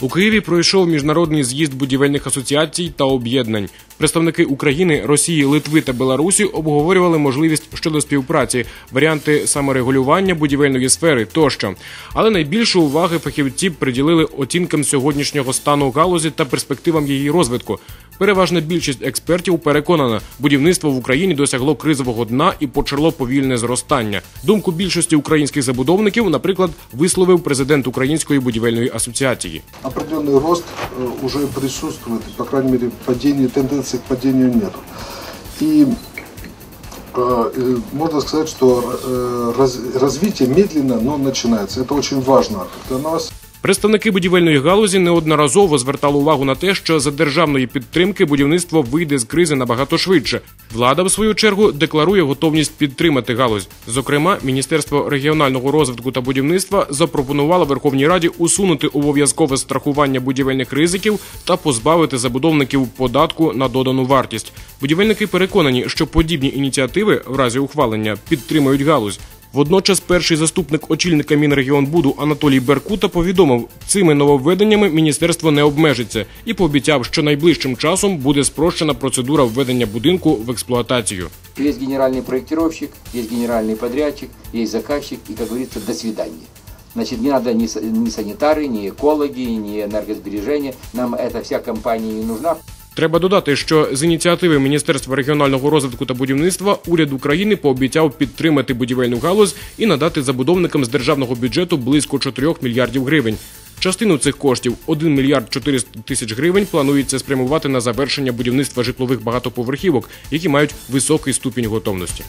У Києві пройшов міжнародний з'їзд будівельних асоціацій та об'єднань. Представники України, Росії, Литви та Білорусі обговорювали можливість щодо співпраці, варіанти саморегулювання будівельної сфери тощо. Але найбільше уваги фахівці приділили оцінкам сьогоднішнього стану галузі та перспективам її розвитку. Переважна більшість експертів переконана, будівництво в Україні досягло кризового дна і почало повільне зростання. Думку більшості українських забудовників, наприклад, висловив президент Української будівельної асоціації. определенный рост э, уже присутствует, по крайней мере, падения, тенденции к падению нет. И э, э, можно сказать, что э, раз- развитие медленно, но начинается. Это очень важно для нас. Представники будівельної галузі неодноразово звертали увагу на те, що за державної підтримки будівництво вийде з кризи набагато швидше. Влада, в свою чергу, декларує готовність підтримати галузь. Зокрема, Міністерство регіонального розвитку та будівництва запропонувало Верховній Раді усунути обов'язкове страхування будівельних ризиків та позбавити забудовників податку на додану вартість. Будівельники переконані, що подібні ініціативи в разі ухвалення підтримають галузь. Водночас перший заступник очільника Мінрегіонбуду Анатолій Беркута повідомив, цими нововведеннями міністерство не обмежиться і пообіцяв, що найближчим часом буде спрощена процедура введення будинку в експлуатацію. Есть генеральный проектировщик, есть генеральный подрядчик, есть заказчик и, как говорится, до свидания. Значит, не надо ни, са- ни санитары, ни экологи, ни энергосбережения. Нам эта вся компания не нужна. Треба додати, що з ініціативи Міністерства регіонального розвитку та будівництва уряд України пообіцяв підтримати будівельну галузь і надати забудовникам з державного бюджету близько 4 мільярдів гривень. Частину цих коштів 1 мільярд 400 тисяч гривень планується спрямувати на завершення будівництва житлових багатоповерхівок, які мають високий ступінь готовності.